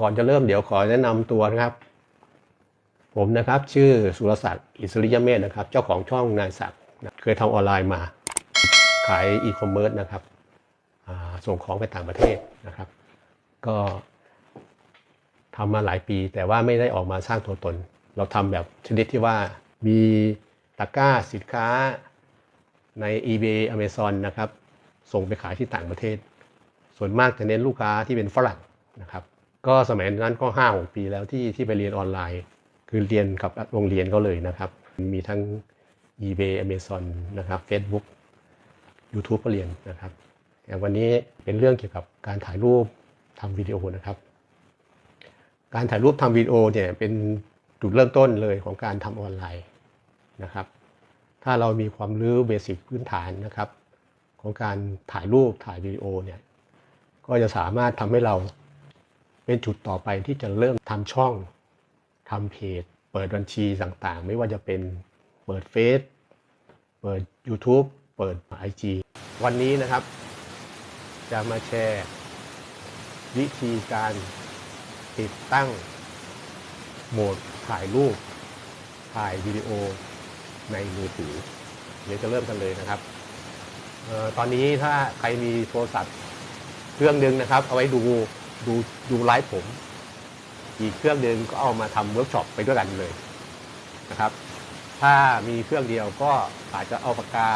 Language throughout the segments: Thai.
ก่อนจะเริ่มเดี๋ยวขอแนะนำตัวนะครับ ผมนะครับชื่อสุรศักดิ์อิสริยเมธนะครับ เจ้าของช่องนายศักดิ์นะเคยทำออนไลน์มา ขายอีคอมเมิร์ซนะครับส่งของไปต่างประเทศนะครับ ก็ทำมาหลายปี แต่ว่าไม่ได้ออกมาสร้างตัวตน เราทำแบบชนิดที่ว่ามีตะกร้าสินค้าใน eBay Amazon นะครับ ส่งไปขายที่ต่างประเทศ ส่วนมากจะเน้นลูกค้าที่เป็นฝรั่งนะครับ ก็สมัยนั้นก็ห้าหกปีแล้วที่ที่ไปเรียนออนไลน์ คือเรียนกับโรงเรียนเขาเลยนะครับ มีทั้ง eBay Amazon นะครับ Facebook YouTube ก็เรียนนะครับแต่วันนี้เป็นเรื่องเกี่ยวกับการถ่ายรูปทำวิดีโอนะครับ การถ่ายรูปทำวิดีโอเนี่ยเป็นจุดเริ่มต้นเลยของการทำออนไลน์นะครับ ถ้าเรามีความรู้เบสิกพื้นฐานนะครับ ของการถ่ายรูปถ่ายวิดีโอเนี่ยก็จะสามารถทำให้เรา เป็นจุดต่อไปที่จะเริ่มทำช่องทำเพจ เปิดบัญชีต่างๆ ไม่ว่าจะเป็นเปิดเฟซเปิด YouTube เปิด IG วันนี้นะครับ จะมาแชร์ วิธีการติดตั้ง โหมดถ่ายรูป ถ่ายวิดีโอในมือถือ เดี๋ยวจะเริ่มกันเลยนะครับออตอนนี้ถ้าใครมีโทรศัพท์เครื่องหนึ่งนะครับ เอาไว้ดู ดูดูไลฟ์ผม อีกเครื่องหนึ่งก็เอามาทำเวิร์กช็อปไปด้วยกันเลยนะครับ ถ้ามีเครื่องเดียวก็อาจจะเอาปากกา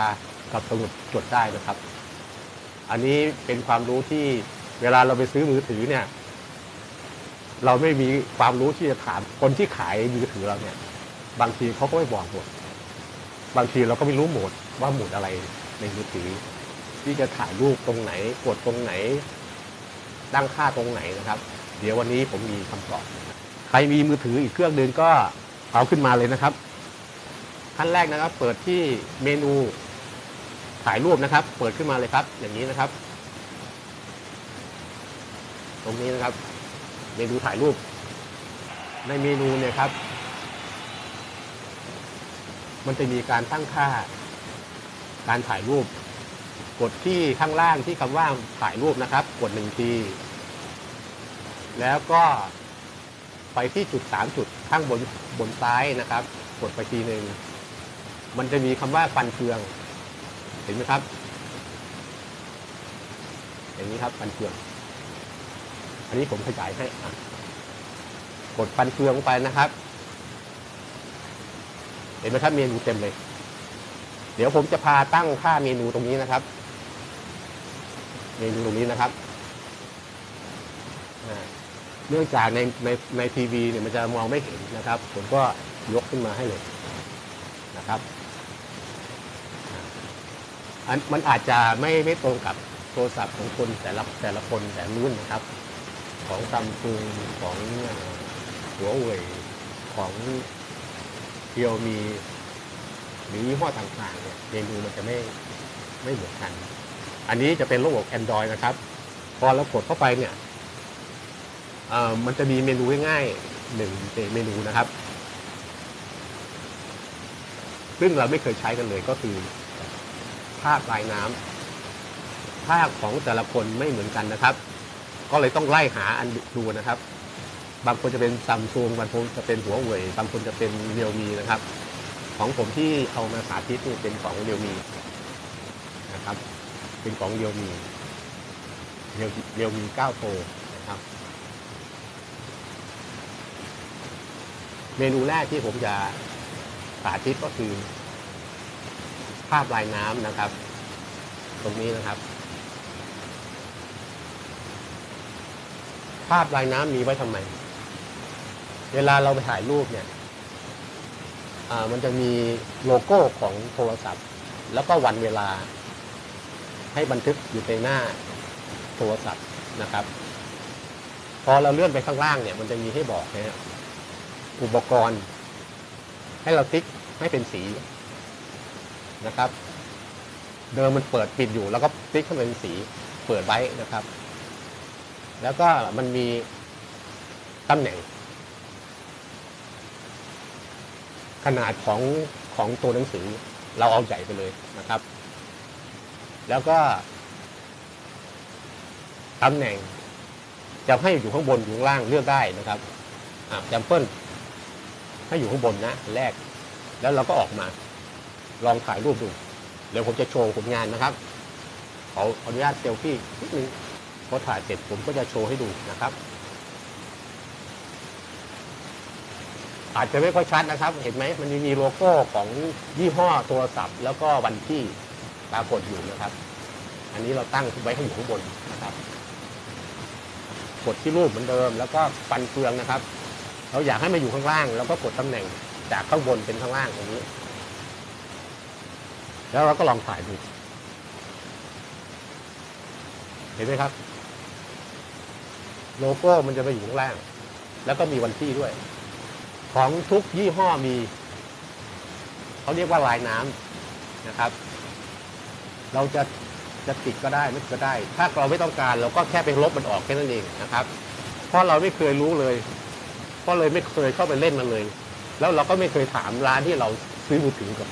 กับสมุดจดได้นะครับ อันนี้เป็นความรู้ที่เวลาเราไปซื้อมือถือเนี่ย เราไม่มีความรู้ที่จะถามคนที่ขายมือถือเราเนี่ย บางทีเขาก็ไม่บอกหมด บางทีเราก็ไม่รู้หมดว่าหมดอะไรในมือถือที่จะถ่ายรูปตรงไหนกดตรงไหน ตั้งค่าตรงไหนนะครับ เดี๋ยววันนี้ผมมีคำตอบ ใครมีมือถืออีกเครื่องหนึ่งก็เอาขึ้นมาเลยนะครับขั้นแรกนะครับ เปิดที่เมนูถ่ายรูปนะครับ เปิดขึ้นมาเลยครับ อย่างนี้นะครับ ตรงนี้นะครับ เมนูถ่ายรูป ในเมนูเนี่ยครับ มันจะมีการตั้งค่า การถ่ายรูป กดที่ข้างล่างที่คำว่าถ่ายรูปนะครับ กดหนึ่งที แล้วก็ไปที่จุดสามจุดข้างบนบนซ้ายนะครับ กดไปทีหนึ่งมันจะมีคำว่าฟันเฟือง เห็นไหมครับ อย่างนี้ครับฟันเฟือง อันนี้ผมขยายให้กดฟันเฟืองไปนะครับ เห็นไหมครับเมนูเต็มเลย เดี๋ยวผมจะพาตั้งค่าเมนูตรงนี้นะครับ เมนูตรงนี้นะครับเนื่องจากในในในทีวีเนี่ยมันจะมองไม่เห็นนะครับ ผมก็ยกขึ้นมาให้เลยนะครับอันมันอาจจะไม่ไม่ตรงกับโทรศัพท์ของคนแต่ละแต่ละคนแต่ละรุ่นนะครับ ของซัมซุงของหัวเว่ยของเทียวมีหรือยี่ห้อต่างๆเนี่ยเมนูมันจะไม่ไม่เหมือนกัน อันนี้จะเป็นระบบ Android นะครับ พอเรากดเข้าไปเนี่ยมันจะมีเมนูง่ายๆหนึ่งเมนูนะครับ ซึ่งเราไม่เคยใช้กันเลยก็คือภาพลายน้ำภาพของแต่ละคนไม่เหมือนกันนะครับ ก็เลยต้องไล่หาอันดูนะครับ บางคนจะเป็นซัมซุงบางคนจะเป็นหัวเว่ยบางคนจะเป็นเรียวมีนะครับ ของผมที่เอามาสาธิตนี่เป็นของเรียวมีนะครับ เป็นของเรียวมีเรียวเรียวมี9โปรนะครับ เมนูแรกที่ผมจะสาธิตก็คือ ภาพลายน้ำนะครับ ตรงนี้นะครับ ภาพลายน้ำมีไว้ทำไม เวลาเราไปถ่ายรูปเนี่ยมันจะมีโลโก้ของโทรศัพท์ แล้วก็วันเวลา ให้บันทึกอยู่ในหน้าโทรศัพท์นะครับ พอเราเลื่อนไปข้างล่างเนี่ยมันจะมีให้บอกนะฮะอุปกรณ์ ให้เราติ๊กให้เป็นสีนะครับ เดิมมันเปิดปิดอยู่ แล้วก็ติ๊กให้เป็นสีเปิดไว้นะครับ แล้วก็มันมีตำแหน่ง ขนาดของของตัวหนังสือเราเอาใหญ่ไปเลยนะครับ แล้วก็ตำแหน่งจะให้อยู่ข้างบนอยู่ข้างล่างเลือกได้นะครับแซมเปิลให้อยู่ข้างบนนะแรก แล้วเราก็ออกมา ลองถ่ายรูปดู เดี๋ยวผมจะโชว์ผลงานนะครับขอขออนุญาตเซลฟี่นิดนึงพอถ่ายเสร็จผมก็จะโชว์ให้ดูนะครับ อาจจะไม่ค่อยชัดนะครับ เห็นไหมมันมีโลโก้ของยี่ห้อโทรศัพท์ แล้วก็วันที่ ปรากฏอยู่นะครับ อันนี้เราตั้งไว้ให้อยู่ข้างบนนะครับกดที่รูปเหมือนเดิม แล้วก็ฟันเฟืองนะครับ เราอยากให้มาอยู่ข้างล่างแล้วก็กดตำแหน่งจากข้างบนเป็นข้างล่างตรงนี้ แล้วเราก็ลองถ่ายดูเห็นไหมครับ โลโก้มันจะไปอยู่ข้างล่าง แล้วก็มีวันที่ด้วย ของทุกยี่ห้อมี เขาเรียกว่าลายน้ำนะครับ เราจะจะติดก็ได้ไม่ติดก็ได้ ถ้าเราไม่ต้องการเราก็แค่ไปลบมันออกแค่นั้นเองนะครับ เพราะเราไม่เคยรู้เลยก็เลยไม่เคยเข้าไปเล่นมันเลย แล้วเราก็ไม่เคยถามร้านที่เราซื้อมือถือกับ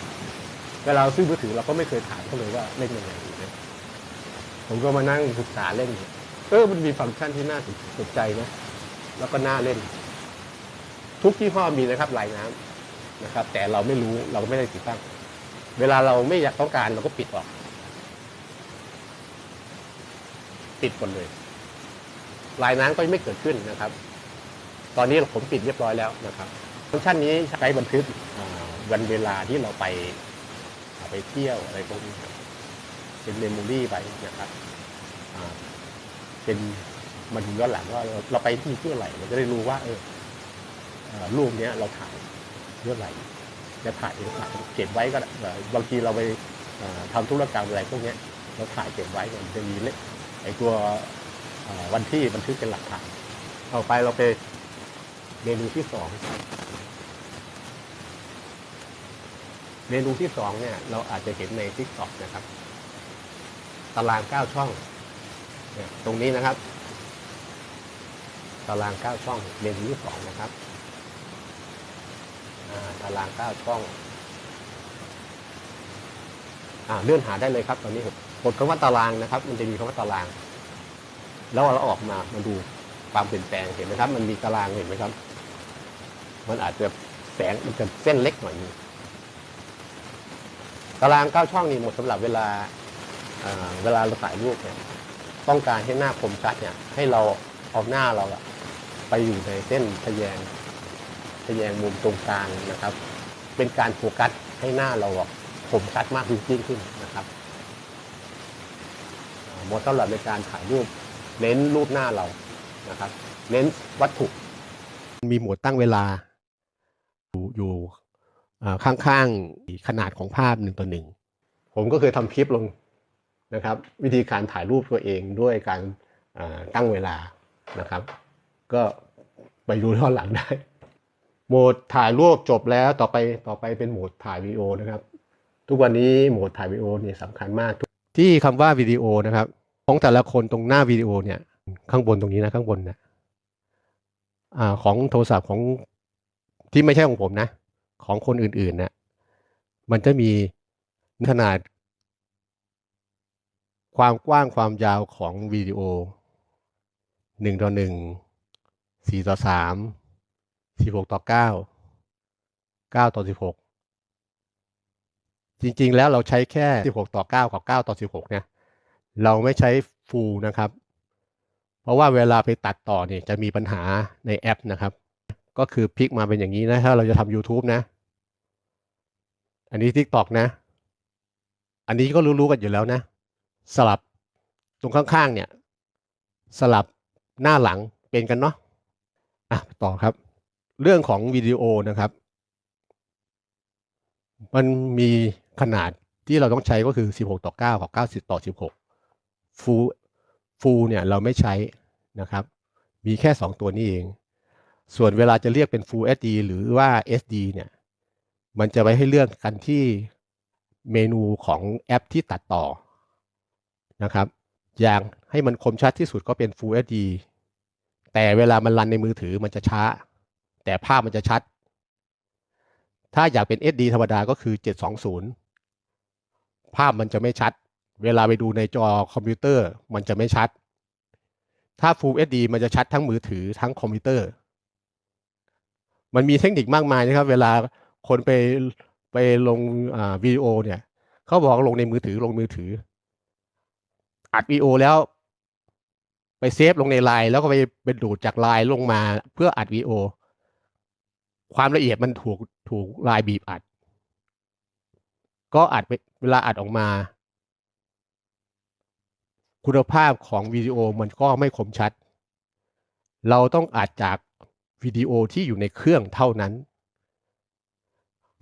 เวลาเราซื้อมือถือเราก็ไม่เคยถามเขาเลยว่าเล่นยังไงนะผมก็มานั่งศึกษาเล่นเออมันมีฟังก์ชันที่น่าสนใจนะ แล้วก็น่าเล่น ทุกยี่ห้อมีนะครับลายน้ำนะครับ แต่เราไม่รู้เราไม่ได้ติดตั้ง เวลาเราไม่อยากต้องการเราก็ปิดออก ปิดหมดเลย ลายน้ำก็ไม่เกิดขึ้นนะครับ ตอนนี้ผมปิดเรียบร้อยแล้วนะครับฟังก์ชันนี้ใช้บันทึกวันเวลาที่เราไปไปเที่ยวอะไรพวกนี้เป็นเมมโมรี่ไปนะครับเป็นมาดูย้อนหลังว่าเราไปที่เที่ยวไหร่เราจะได้รู้ว่า เออรูปเนี้ยเราถ่ายเมื่อไหร่จะถ่ายเอกสารเก็บไว้ก็ได้บางทีเราไปเอ่อทำธุรกรรมอะไรพวกนี้เราถ่ายเก็บไว้มันจะมีเลข ไอ้ตัววันที่บันทึกเป็นหลักฐานต่อไปเราไปเมนูที่สองเมนูที่สองเนี่ย เราอาจจะเห็นในทิกตอกนะครับ ตารางเก้าช่องเนี่ยตรงนี้นะครับ ตารางเก้าช่องเมนูที่สองนะครับตารางเก้าช่องอเลื่อนหาได้เลยครับตอนนี้ กดคำว่าตารางนะครับ มันจะมีคำว่าตาราง แล้วเราออกมามาดูความเปลี่ยนแปลงเห็นไหมครับ มันมีตารางเห็นไหมครับ มันอาจจะแสงมันจะเส้นเล็กหน่อยนึงตารางเก้าช่องนี่หมดสำหรับเวลาเวลาเราถ่ายรูปเนี่ยต้องการให้หน้าคมชัดเนี่ย ให้เราเอาหน้าเราไปอยู่ในเส้นทะแยงทะแยงมุมตรงกลางนะครับ เป็นการโฟกัสให้หน้าเราคมชัดมากยิ่งขึ้นนะครับอ่าเห มดสำหรับในการถ่ายรูปเน้นรูปหน้าเรานะครับเน้นวัตถุ มีโหมดตั้งเวลา อยู่อยู่อ่าข้างๆขนาดของภาพหนึ่งต่อหนึ่งผมก็เคยทำคลิปลงนะครับ วิธีการถ่ายรูปตัวเองด้วยการอ่าตั้งเวลานะครับ ก็ไปดูย้อนหลังได้ โหมดถ่ายรูปจบแล้วต่อไปต่อไปเป็นโหมดถ่ายวิดีโอนะครับ ทุกวันนี้โหมดถ่ายวิดีโอเนี่ยสำคัญมากที่คำว่าวิดีโอนะครับ ของแต่ละคนตรงหน้าวิดีโอเนี่ย ข้างบนตรงนี้นะข้างบนนะอ่าของโทรศัพท์ของที่ไม่ใช่ของผมนะ ของคนอื่นๆนะมันจะมีขนาด ความกว้างความยาวของวิดีโอหนึ่งต่อหนึ่งสี่ต่อสามสิบหกต่อเก้าเก้าต่อสิบหกจริงๆ แล้วเราใช้แค่สิบหกต่อเก้ากับเก้าต่อสิบหกเนี่ย เราไม่ใช้ฟูลนะครับ เพราะว่าเวลาไปตัดต่อเนี่ยจะมีปัญหาในแอปนะครับ ก็คือพลิกมาเป็นอย่างนี้นะ ถ้าเราจะทำ YouTube นะ อันนี้ TikTok นะ อันนี้ก็รู้ๆกันอยู่แล้วนะ สลับตรงข้างๆเนี่ย สลับหน้าหลังเป็นกันเนาะอะต่อครับ เรื่องของวิดีโอนะครับ มันมีขนาดที่เราต้องใช้ก็คือ 16 ต่อ 9 กับ 90 ต่อ 16 ฟูฟูเนี่ยเราไม่ใช้นะครับ มีแค่ 2 ตัวนี้เอง ส่วนเวลาจะเรียกเป็น Full HD หรือว่า SD เนี่ย มันจะไว้ให้เลือกกันที่เมนูของแอปที่ตัดต่อนะครับ อย่างให้มันคมชัดที่สุดก็เป็น Full HD แต่เวลามันรันในมือถือมันจะช้า แต่ภาพมันจะชัด ถ้าอยากเป็น SD ธรรมดาก็คือ 720 ภาพมันจะไม่ชัด เวลาไปดูในจอคอมพิวเตอร์มันจะไม่ชัด ถ้า Full HD มันจะชัดทั้งมือถือทั้งคอมพิวเตอร์ มันมีเทคนิคมากมายนะครับ เวลาคนไปไปลงวิดีโอเนี่ยเขาบอกลงในมือถือลงมือถือ อัดวิดีโอแล้วไปเซฟลงในไลน์แล้วก็ไปเป็นดูดจากไลน์ลงมาเพื่ออัดวิดีโอ ความละเอียดมันถูกถูกไลน์บีบอัด ก็อัดเวลาอัดออกมา คุณภาพของวิดีโอมันก็ไม่คมชัด เราต้องอัดจากวิดีโอที่อยู่ในเครื่องเท่านั้น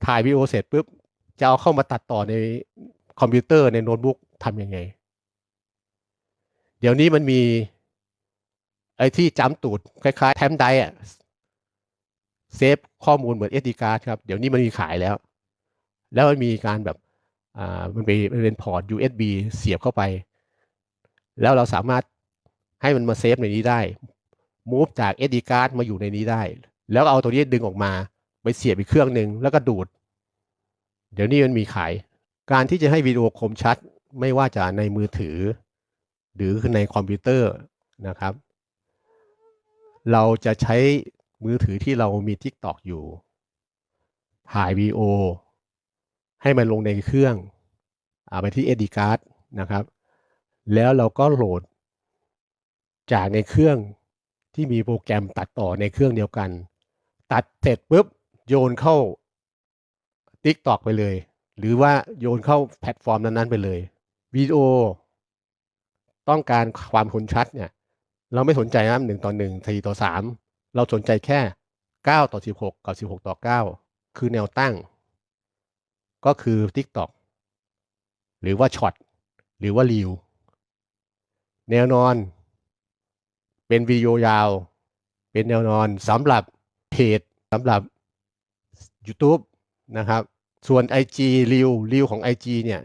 ถ่ายวิดีโอเสร็จปุ๊บ จะเอาเข้ามาตัดต่อในคอมพิวเตอร์ในโน้ตบุ๊กทำยังไง เดี๋ยวนี้มันมี ไอ้ที่จำตูด คล้ายๆ แทมไดอะเซฟข้อมูลเหมือน SD card ครับ เดี๋ยวนี้มันมีขายแล้ว แล้วมันมีการแบบ อ่า มันเป็นมันเป็นพอร์ต USB เสียบเข้าไป แล้วเราสามารถให้มันมาเซฟในนี้ได้ move จาก SD card มาอยู่ในนี้ได้ แล้วเอาตัวนี้ดึงออกมาไปเสียบอีกเครื่องหนึ่งแล้วก็ดูด เดี๋ยวนี้มันมีขาย การที่จะให้วิดีโอคมชัด ไม่ว่าจะในมือถือ หรือในคอมพิวเตอร์นะครับ เราจะใช้มือถือที่เรามี TikTok อยู่ ถ่ายวิดีโอ ให้มันลงในเครื่องเอาไปที่ SD card นะครับ แล้วเราก็โหลด จากในเครื่องที่มีโปรแกรมตัดต่อในเครื่องเดียวกัน ตัดเสร็จปุ๊บโยนเข้า TikTok ไปเลย หรือว่าโยนเข้าแพลตฟอร์มนั้นๆไปเลยวิดีโอ ต้องการความคมชัดเนี่ย เราไม่สนใจนะหนึ่งต่อหนึ่งสี่ต่อสามเราสนใจแค่เก้าต่อสิบหกกับสิบหกต่อเก้าคือแนวตั้ง ก็คือ TikTok หรือว่าช็อตหรือว่ารีว แนวนอน เป็นวิดีโอยาว เป็นแนวนอนสำหรับเพจสำหรับ YouTube นะครับ ส่วน IG รีวรีวของ IG เนี่ย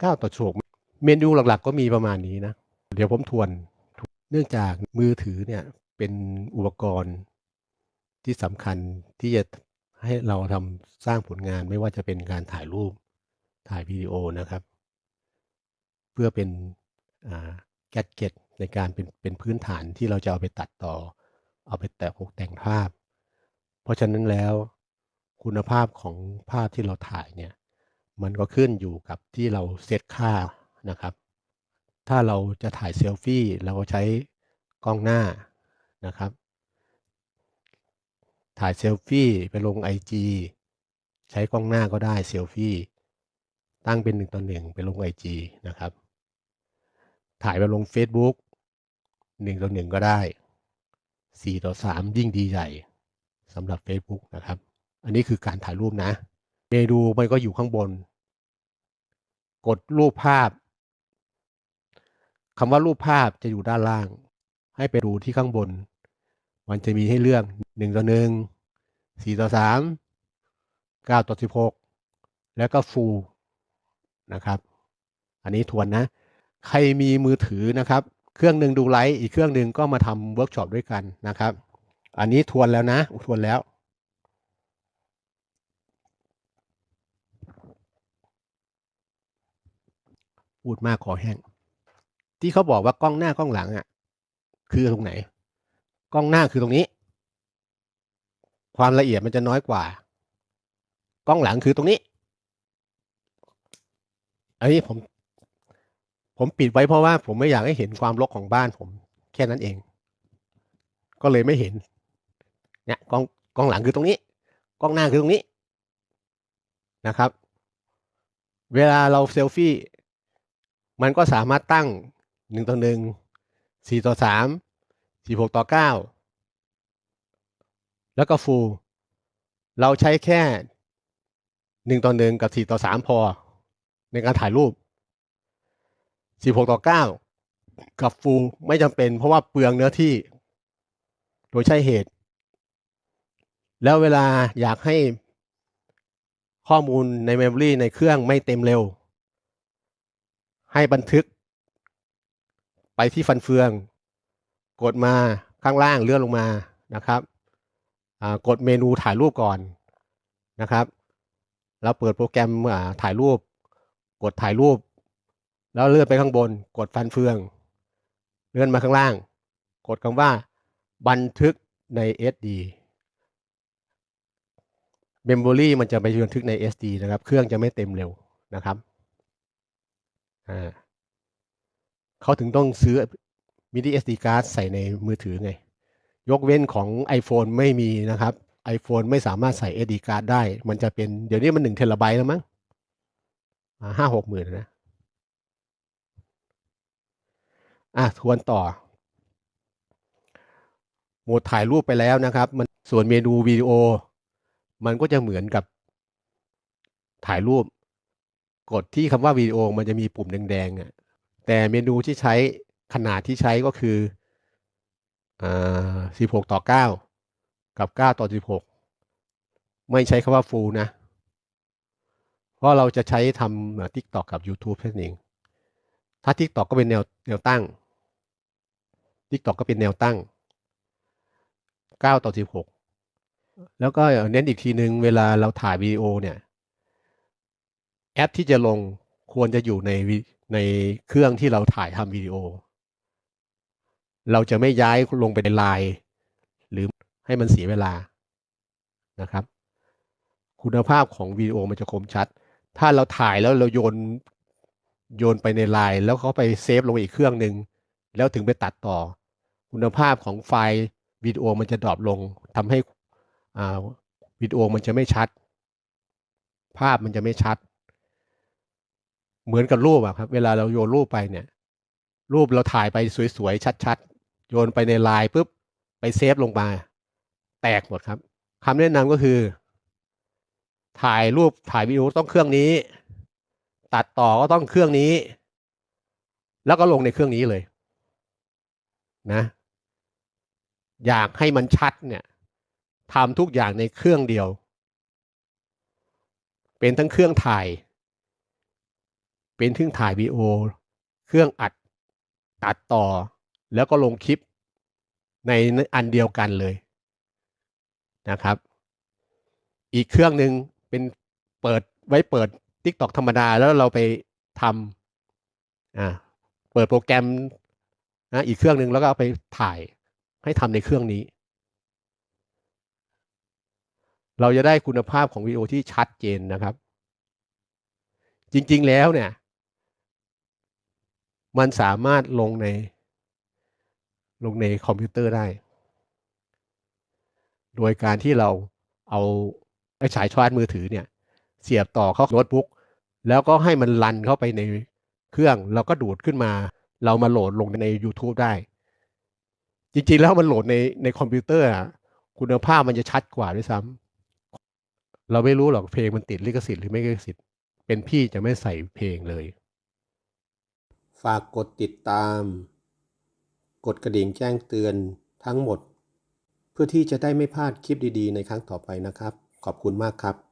9ต่อ6เมนูหลักๆ ก็มีประมาณนี้นะ เดี๋ยวผมทวน เนื่องจากมือถือเนี่ยเป็นอุปกรณ์ที่สำคัญที่จะให้เราทำสร้างผลงานไม่ว่าจะเป็นการถ่ายรูปถ่ายวิดีโอนะครับ เพื่อเป็น แกดเก็ตในการเป็นเป็นพื้นฐานที่เราจะเอาไปตัดต่อ เอาไปแต่งแต่งภาพ เพราะฉะนั้นแล้วคุณภาพของภาพที่เราถ่ายเนี่ยมันก็ขึ้นอยู่กับที่เราเซตค่านะครับ ถ้าเราจะถ่ายเซลฟี่เราก็ใช้กล้องหน้านะครับ ถ่ายเซลฟี่ไปลง IG ใช้กล้องหน้าก็ได้เซลฟี่ตั้งเป็นหนึ่งต่อหนึ่งไปลง IG นะครับ ถ่ายไปลง Facebook หนึ่งต่อหนึ่งก็ได้สี่ต่อสามยิ่งดีใหญ่สำหรับ Facebook นะครับ อันนี้คือการถ่ายรูปนะ เมนูมันก็อยู่ข้างบน กดรูปภาพคำว่ารูปภาพจะอยู่ด้านล่าง ให้ไปดูที่ข้างบน มันจะมีให้เลือกหนึ่งต่อหนึ่งสี่ต่อสามเก้าต่อสิบหกแล้วก็ฟูลนะครับ อันนี้ทวนนะ ใครมีมือถือนะครับ เครื่องหนึ่งดูไลฟ์อีกเครื่องหนึ่งก็มาทำเวิร์กช็อปด้วยกันนะครับ อันนี้ทวนแล้วนะ ทวนแล้วพูดมากขอแห้ง ที่เขาบอกว่ากล้องหน้ากล้องหลังอะ คือตรงไหน กล้องหน้าคือตรงนี้ ความละเอียดมันจะน้อยกว่า กล้องหลังคือตรงนี้อันนี้ผม ผมปิดไว้เพราะว่าผมไม่อยากให้เห็นความรกของบ้านผมแค่นั้นเอง ก็เลยไม่เห็น เนี่ยกล้องกล้องหลังคือตรงนี้ กล้องหน้าคือตรงนี้นะครับ เวลาเราเซลฟี่ มันก็สามารถตั้งหนึ่งต่อหนึ่งสี่ต่อสามสี่หกต่อเก้าแล้วก็ฟูลเราใช้แค่หนึ่งต่อหนึ่งกับสี่ต่อสามพอ ในการถ่ายรูป สี่หกต่อเก้ากับฟูลไม่จำเป็น เพราะว่าเปลืองเนื้อที่ โดยใช่เหตุ แล้วเวลาอยากให้ข้อมูลในเมมโมรีในเครื่องไม่เต็มเร็ว ให้บันทึก ไปที่ฟันเฟือง กดมาข้างล่างเลื่อนลงมานะครับกดเมนูถ่ายรูปก่อนนะครับ เราเปิดโปรแกรมถ่ายรูป กดถ่ายรูป แล้วเลื่อนไปข้างบน กดฟันเฟือง เลื่อนมาข้างล่าง กดคำว่า บันทึกใน SD Memory มันจะไปบันทึกใน SD นะครับ เครื่องจะไม่เต็มเร็วนะครับเขาถึงต้องซื้อ mini SD card ใส่ในมือถือไง ยกเว้นของ iPhone ไม่มีนะครับ iPhone ไม่สามารถใส่ SD card ได้ มันจะเป็น เดี๋ยวนี้มันหนึ่งเทราไบต์แล้วมั้งห้าหกหมื่นนะ อะทวนต่อ โหมดถ่ายรูปไปแล้วนะครับ มันส่วนเมนูวิดีโอ มันก็จะเหมือนกับถ่ายรูป กดที่คำว่าวิดีโอมันจะมีปุ่มแดงๆอะแต่เมนูที่ใช้ขนาดที่ใช้ก็คืออ่า16 ต่อ 9 กับ 9 ต่อ 16 ไม่ใช้คำว่า full นะ เพราะเราจะใช้ทำ TikTok กับ YouTube แค่นั้นเองถ้า TikTok ก็เป็นแนวแนวตั้ง TikTok ก็เป็นแนวตั้ง 9 ต่อ 16 แล้วก็เน้นอีกทีหนึงเวลาเราถ่ายวิดีโอเนี่ย แอปที่จะลงควรจะอยู่ในในเครื่องที่เราถ่ายทำวิดีโอ เราจะไม่ย้ายลงไปในไลน์หรือให้มันเสียเวลานะครับ คุณภาพของวิดีโอมันจะคมชัด ถ้าเราถ่ายแล้วเราโยนโยนไปในไลน์แล้วเขาไปเซฟลงอีกเครื่องหนึ่งแล้วถึงไปตัดต่อ คุณภาพของไฟล์วิดีโอมันจะดรอปลงทำให้วิดีโอมันจะไม่ชัด ภาพมันจะไม่ชัด เหมือนกับรูปอะครับ เวลาเราโยนรูปไปเนี่ย รูปเราถ่ายไปสวยๆ ชัดๆ โยนไปในไลน์ปุ๊บไปเซฟลงมา แตกหมดครับคำแนะนำก็คือ ถ่ายรูปถ่ายวิดีโอต้องเครื่องนี้ ตัดต่อก็ต้องเครื่องนี้ แล้วก็ลงในเครื่องนี้เลย นะ อยากให้มันชัดเนี่ยทำทุกอย่างในเครื่องเดียว เป็นทั้งเครื่องถ่าย เป็นเครื่องถ่ายวีดีโอ เครื่องอัดตัดต่อ แล้วก็ลงคลิปในอันเดียวกันเลยนะครับ อีกเครื่องหนึ่งเป็นเปิดไว้เปิด TikTok ธรรมดาแล้วเราไปทำอ่าเปิดโปรแกรมนะอีกเครื่องหนึ่งแล้วก็เอาไปถ่าย ให้ทำในเครื่องนี้ เราจะได้คุณภาพของวิดีโอที่ชัดเจนนะครับ จริงๆแล้วเนี่ย มันสามารถลงใน ลงในคอมพิวเตอร์ได้ โดยการที่เราเอาไอ้สายชาร์จมือถือเนี่ย เสียบต่อเข้าโน้ตบุ๊กแล้วก็ให้มันรันเข้าไปในเครื่องเราก็ดูดขึ้นมา เรามาโหลดลงใน YouTube ได้ จริงๆแล้วมันโหลดในในคอมพิวเตอร์อะคุณภาพมันจะชัดกว่าด้วยซ้ำเราไม่รู้หรอกเพลงมันติดลิขสิทธิ์หรือไม่ลิขสิทธิ์ เป็นพี่จะไม่ใส่เพลงเลย ฝากกดติดตาม กดกระดิ่งแจ้งเตือนทั้งหมด เพื่อที่จะได้ไม่พลาดคลิปดีๆ ในครั้งต่อไปนะครับ ขอบคุณมากครับ